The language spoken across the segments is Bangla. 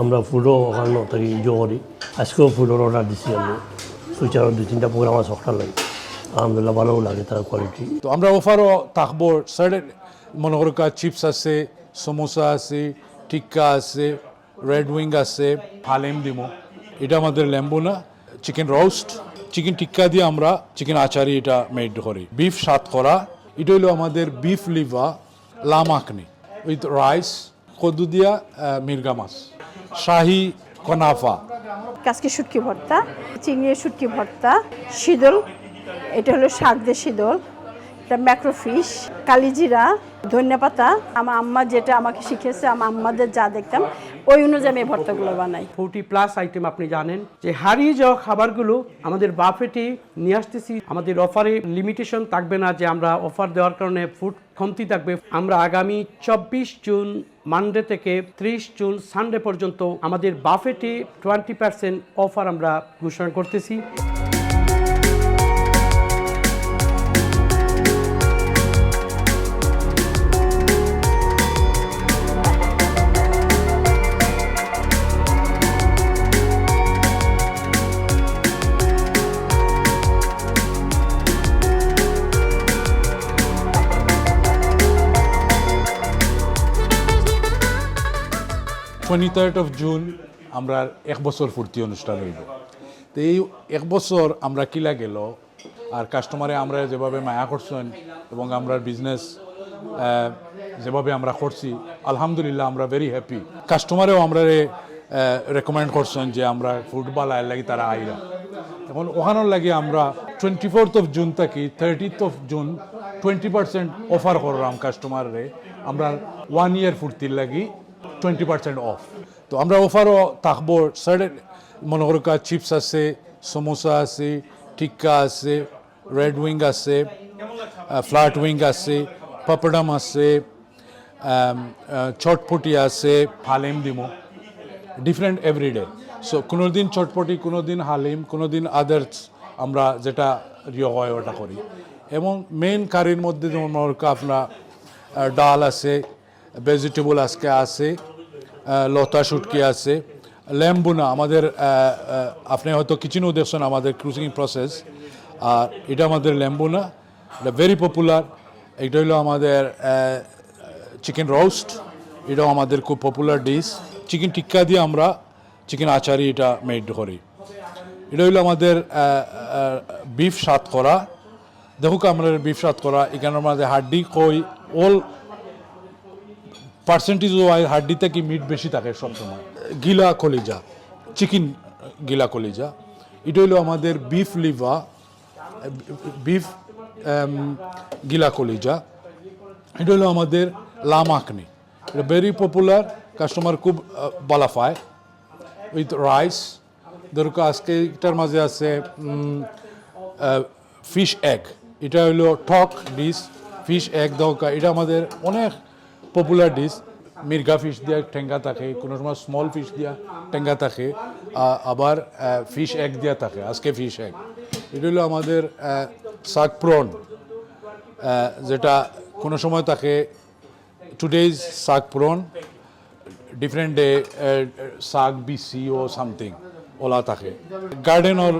আমরা ফুডও ওখানে থাকি ইয়ে করি। আজকেও ফুডের অর্ডার দিছি আমি। ফিউচারও দুই তিনটা প্রোগ্রাম আছে সকাল লাগে। আলহামদুলিল্লাহ ভালোও লাগে তার কোয়ালিটি তো আমরা অফারও থাকব সার্টেন মনে করো চিপস আছে, সমোসা আছে, টিক্কা আছে রেড উইং আছে হালিম দিমো। এটা আমাদের লেম্বু না চিকেন রোস্ট চিকেন টিক্কা দিয়ে আমরা চিকেন আচারি এটা মেড করি। বিফ সাত করা, এটা হলো আমাদের বিফ লিভা লামাকনি উইথ রাইস কদ্দু দিয়া মির্গা মাছ। শাহি কনাফা। কাজকি শুটকি ভর্তা চিংড়ি শুটকি ভর্তা শীতল এটা হলো শাক দিয়ে শীতল এটা ম্যাক্রোফিশ কালিজিরা ধন্যপাতা আমার আম্মা যেটা আমাকে শিখেছে আমার আম্মাদের যা দেখতাম ওই অনুযায়ী আমি এই ভর্তাগুলো বানাই। ফোরটি প্লাস আইটেম আপনি জানেন। যে হারিয়ে যাওয়া খাবারগুলো আমাদের বাফেটে নিয়ে আসতেছি আমাদের অফারে লিমিটেশন থাকবে না যে আমরা অফার দেওয়ার কারণে ফুড কমতি থাকবে। আমরা আগামী চব্বিশ জুন মানডে থেকে ত্রিশ জুন সানডে পর্যন্ত আমাদের বাফেটে টোয়েন্টি পার্সেন্ট অফার আমরা ঘোষণা করতেছি। টোয়েন্টি থার্ড অফ জুন আমরা এক বছর ফুর্তি অনুষ্ঠান হইব তো এই এক বছর আমরা কিলা গেল, আর কাস্টমারে আমরা যেভাবে মায়া করছেন এবং আমরা বিজনেস যেভাবে আমরা করছি, আলহামদুলিল্লাহ আমরা ভেরি হ্যাপি কাস্টমারেও আমরা রেকমেন্ড করছেন যে আমরা ফুটবল আয়ের লাগি তারা আইরা। এখন ওখানোর লাগে আমরা টোয়েন্টি ফোর্থ অফ জুন থাকি thirtieth of June twenty percent offer করলাম কাস্টমারে আমরা ওয়ান ইয়ার ফুর্তির লাগি টোয়েন্টি পার্সেন্ট অফ তো আমরা অফারও থাকব সার্টেন মনে করো চিপস আছে সমোসা আছে টিক্কা আছে রেড উইং আছে ফ্ল্যাট উইং আছে পাপড়াম আছে চটপটি আছে, হালিম দিমো। ডিফারেন্ট এভরিডে সো কোনো দিন চটপটি কোনো দিন হালিম কোনো দিন আদার্স আমরা যেটা ইয়ে হয় ওটা করি। এবং মেইন কারির মধ্যে যেমন মনে আপনার ডাল আছে ভেজিটেবল আজকে আছে লতা শুটকি আছে। লেম্বুনা আমাদের আপনি হয়তো কিচেনও দেখছেন আমাদের ক্রুজিং প্রসেস আর এটা আমাদের লেম্বুনা এটা ভেরি পপুলার এটা হলো আমাদের চিকেন রোস্ট এটাও আমাদের খুব পপুলার ডিশ চিকেন টিক্কা দিয়ে আমরা চিকেন আচারি এটা মেড করি। এটা হলো আমাদের বিফ সাত করা দেখুক আমরা বিফ সাত করা এখানে আমাদের হাড্ডি, কই অল পার্সেন্টেজ ওয়াইজ হাড্ডি থেকে মিট বেশি থাকে সবসময়। গিলা কলিজা চিকেন গিলা কলিজা। এটা হলো আমাদের বিফ লিভা বিফ গিলা কলিজা। এটা হলো আমাদের লামাকনি এটা ভেরি পপুলার কাস্টমার খুব বলা পায়। উইথ রাইস ধরুক আজকে এটার মাঝে আছে ফিশ এগ এটা হলো টক ডিশ ফিশ এগ দরকার এটা আমাদের অনেক পপুলার ডিশ মির্গা ফিশ দিয়া ঠেঙ্গা থাকে কোনো সময় স্মল ফিশ দিয়া ঠেঙ্গা থাকে আবার ফিশ এক দিয়া থাকে আজকে ফিশ এক এটা হলো আমাদের শাক প্রন যেটা কোনো সময় থাকে টুডেজ শাক প্রন ডিফারেন্ট ডে শাক বিসি ও সামথিং ওলা থাকে। গার্ডেনর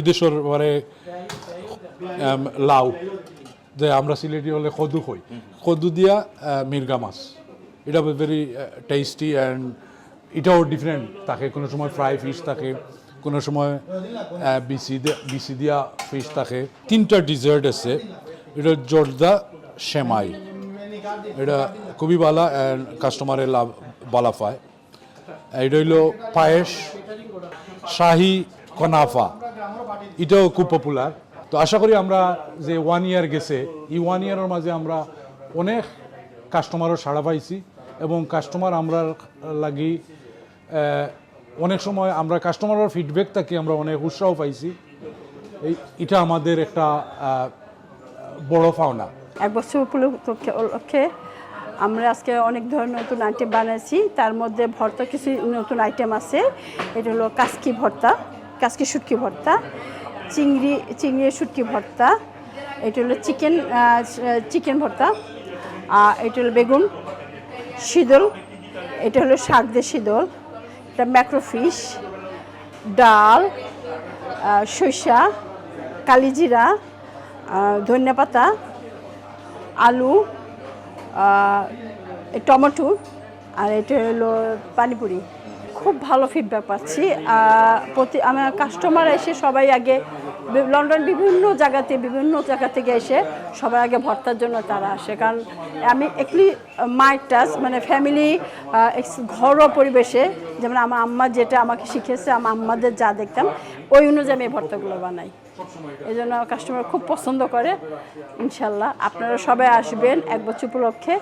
ইদেশর বারে um, লাউ। যে আমরা সিলেটি হলে কদু কই। কদু দিয়া মির্গা মাছ। এটা ভেরি টেস্টি অ্যান্ড এটাও ডিফারেন্ট থাকে কোনো সময় ফ্রাই ফিশ থাকে কোনো সময় বিসি বিসি দিয়া ফিশ থাকে তিনটা ডিজার্ট আছে। এটা জর্দা সেমাই। এটা খুবই অ্যান্ড কাস্টমারের লাভ, বলা পায়। এটা হইল পায়েস, শাহি কনাফা। এটাও খুব পপুলার তো আশা করি আমরা যে ওয়ান ইয়ার গেছে, এই ওয়ান ইয়ারের মাঝে আমরা অনেক কাস্টমারও সাড়া পাইছি এবং কাস্টমার আমরা লাগি অনেক সময় আমরা কাস্টমারের ফিডব্যাক থাকি আমরা অনেক উৎসাহ পাইছি। এটা আমাদের একটা বড় পাওনা। এক বছর উপলক্ষে আমরা আজকে অনেক ধরনের নতুন আইটেম বানাইছি। তার মধ্যে ভর্তা কিছু নতুন আইটেম আছে। এটা হলো কাসকি ভর্তা, কাসকি শুটকি ভর্তা। চিংড়ি চিংড়ি শুটকি ভর্তা। এটা হলো চিকেন চিকেন ভর্তা। আর এটা হলো বেগুন শীতল এটা হলো শাক দিয়ে শীতল এটা ম্যাক্রোফিশ ডাল সরিষা কালিজিরা আহ, ধনিয়াপাতা আলু টমেটো আর এটা হলো পানিপুরি। খুব ভালো ফিডব্যাক পাচ্ছি। প্রতি, আমার কাস্টমার এসে সবাই আগে লন্ডন বিভিন্ন জায়গাতে, বিভিন্ন জায়গা থেকে এসে সবাই আগে ভর্তার জন্য তারা আসে। কারণ আমি একলি মাই টাচ মানে ফ্যামিলি ঘরোয়া পরিবেশে যেমন আমার আম্মা যেটা আমাকে শিখেছে আমার আম্মাদের যা দেখতাম, ওই অনুযায়ী আমি ভর্তাগুলো বানাই। এই জন্য কাস্টমার খুব পছন্দ করে ইনশাল্লাহ। আপনারা সবাই আসবেন এক বছর উপলক্ষে।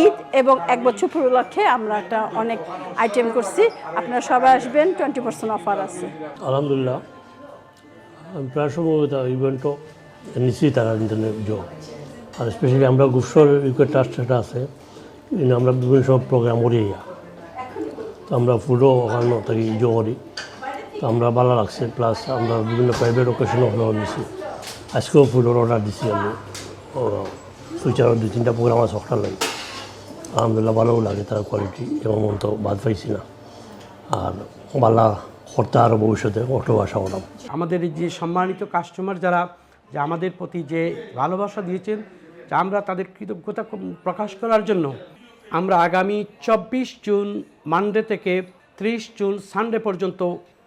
ঈদ এবং এক বছর উপলক্ষে আমরা একটা অনেক আইটেম করছি। আপনারা সবাই আসবেন টোয়েন্টি পার্সেন্ট অফার আছে। আলহামদুলিল্লাহ। আমি প্রায় সময় ইভেন্টও নিশ্চয়ই তারা জব আর স্পেশালি আমরা গুসর ইকুয়ে ট্রাস্ট আছে। আমরা বিভিন্ন সময় প্রোগ্রাম করি। তো আমরা ফুডও ওখানে থাকি জো করি। তো আমরা ভালো লাগছে প্লাস আমরা বিভিন্ন প্রাইভেট ওকেশনও ওখানে নিছি। আজকেও ফুডের অর্ডার দিছি আমি। ফিউচারও দুই, তিনটা প্রোগ্রাম আছে ওখানে লাগে আলহামদুলিল্লাহ ভালোও লাগে তার কোয়ালিটি এবং মন তো বাদ পাইছি না। আর বালা করতে আরও ভবিষ্যতে অটো আশা করলাম আমাদের যে সম্মানিত কাস্টমার যারা, যে আমাদের প্রতি যে ভালোবাসা দিয়েছেন, যে আমরা তাদের কৃতজ্ঞতা প্রকাশ করার জন্য, আমরা আগামী চব্বিশ জুন মানডে থেকে ত্রিশ জুন সানডে পর্যন্ত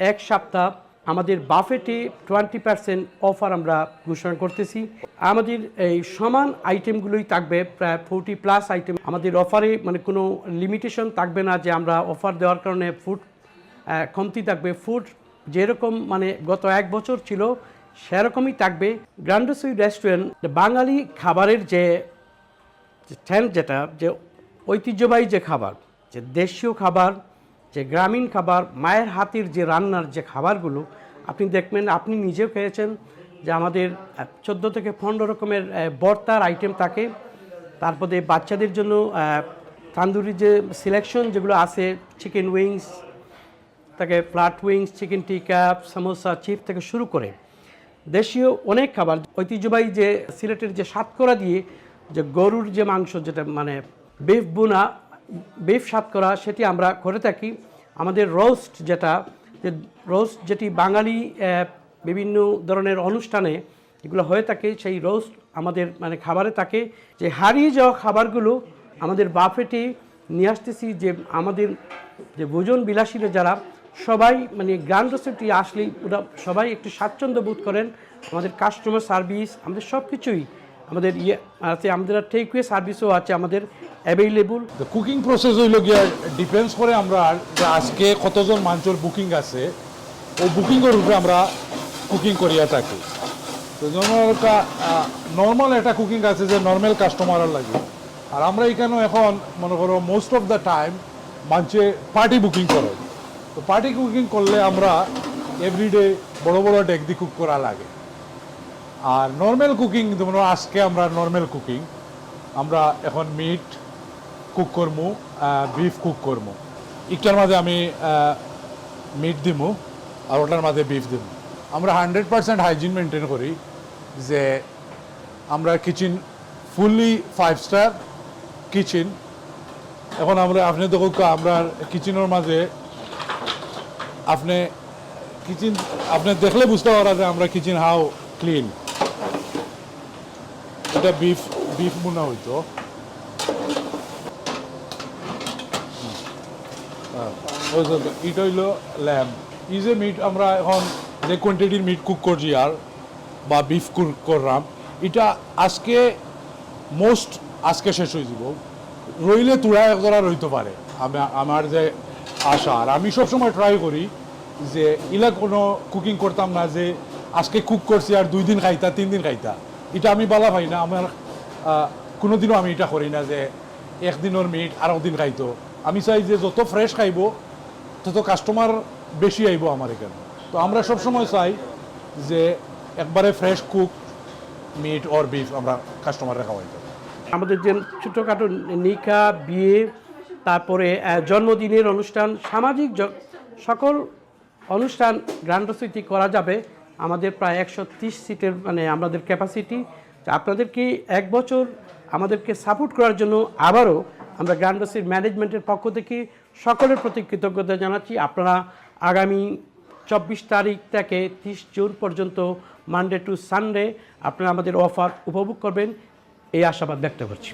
এক সপ্তাহ আমাদের বাফেটে টোয়েন্টি পার্সেন্ট অফার আমরা ঘোষণা করতেছি। আমাদের এই সমান আইটেমগুলোই থাকবে, প্রায় ফোরটি প্লাস আইটেম আমাদের অফারে মানে কোনো লিমিটেশন থাকবে না যে আমরা অফার দেওয়ার কারণে ফুড কমতি থাকবে। ফুড যেরকম মানে গত এক বছর ছিল, সেরকমই থাকবে। গ্র্যান্ডসুই রেস্টুরেন্ট বাঙালি খাবারের যে ট্রেন্ড যেটা, যে ঐতিহ্যবাহী যে খাবার, যে দেশীয় খাবার যে গ্রামীণ খাবার মায়ের হাতের যে রান্নার যে খাবারগুলো আপনি দেখবেন আপনি নিজেও খেয়েছেন যে আমাদের চোদ্দ থেকে পনেরো রকমের বর্তার আইটেম থাকে। তারপরে বাচ্চাদের জন্য আহ, তান্দুরি যে সিলেকশন যেগুলো আছে চিকেন উইংস তাকে flat wings chicken tikka samosa chip থেকে শুরু করে দেশীয় অনেক খাবার। ঐতিহ্যবাহী যে সিলেটের যে সাতকরা দিয়ে যে গরুর যে মাংস যেটা মানে বিফ বুনা বিফ সাতকরা সেটি আমরা করে থাকি। আমাদের রোস্ট যেটা, যে রোস্ট যেটি বাঙালি বিভিন্ন ধরনের অনুষ্ঠানে এগুলো হয়ে থাকে, সেই রোস্ট আমাদের মানে খাবারে থাকে। যে হারিয়ে যাওয়া খাবারগুলো আমাদের বাফেটে নিয়ে আসতেছি, যে আমাদের যে ভোজন বিলাসীরা যারা, সবাই মানে গ্র্যান্ড রেসিপি আসলেই ওরা সবাই একটু স্বাচ্ছন্দ্য বোধ করেন। আমাদের কাস্টমার সার্ভিস আমাদের সব কিছুই আমাদের ইয়ে আছে, আমাদের টেকওয়ে সার্ভিসও আছে আমাদের অ্যাভেলেবল কুকিং প্রসেস হইল গিয়া ডিপেন্ডস করে আমরা আজকে কতজন মানুষের বুকিং আছে, ও বুকিংয়ের উপরে আমরা কুকিং করিয়া থাকি। তো নর্মাল একটা কুকিং আছে যে নর্মাল কাস্টমারের লাগে। আর আমরা এখানে এখন, মনে করো মোস্ট অফ দ্য টাইম মানুষে পার্টি বুকিং করে তো পার্টি কুকিং করলে আমরা এভরিডে বড় বড় ডেক দিয়ে কুক করা লাগে। আর নর্মাল কুকিং যেমন আজকে আমরা নর্মাল কুকিং আমরা এখন মিট কুক করমু বিফ কুক করমু। একটার মাঝে আমি মিট দিমু আর ওটার মাঝে বিফ দিমু। আমরা হান্ড্রেড পার্সেন্ট হাইজিন মেনটেন করি যে আমরা kitchen fully five star kitchen এখন আমরা, আপনি দেখুন আমরা কিচেনের মাঝে আপনি কিচেন আপনি দেখলে বুঝতে পারা যে আমরা কিচেন হাউ ক্লিন এটা বিফ বিফ মনে হইতো। হ্যাঁ, এটা হইল ল্যাম্প এই যে মিট আমরা এখন যে কোয়ান্টিটির মিট কুক করছি আর বা বিফ কুক করলাম এটা আজকে মোস্ট আজকে শেষ হয়ে যাব। রইলে তুড়া একজোড়া রইতে পারে আমার যে আশা। আর আমি সবসময় ট্রাই করি যে ইলা কোনো কুকিং করতাম না যে আজকে কুক করছি আর দুই দিন খাইতা তিন দিন খাইতা। এটা আমি বলা পাই না, আমার কোনোদিনও আমি এটা করি না যে একদিনের মিট আর দিন খাইতো। আমি চাই যে যত ফ্রেশ খাইব, তত কাস্টমার বেশি আইব আমার এখানে। তো আমরা সবসময় চাই যে একবারে fresh cook meat or beef আমরা কাস্টমাররা খাওয়াইতে আমাদের যে ছোটোখাটো নিকা, বিয়ে, তারপরে জন্মদিনের অনুষ্ঠান, সামাজিক সকল অনুষ্ঠান গ্র্যান্ড করা যাবে। আমাদের প্রায় একশো সিটের মানে আমাদের ক্যাপাসিটি আপনাদেরকে এক বছর আমাদেরকে সাপোর্ট করার জন্য আবারও আমরা গ্র্যান্ড রসির ম্যানেজমেন্টের পক্ষ থেকে সকলের প্রতি কৃতজ্ঞতা জানাচ্ছি। আপনারা আগামী চব্বিশ তারিখ থেকে তিরিশ জুন পর্যন্ত মানডে টু সানডে আপনারা আমাদের অফার উপভোগ করবেন। এই আশাবাদ ব্যক্ত করছি।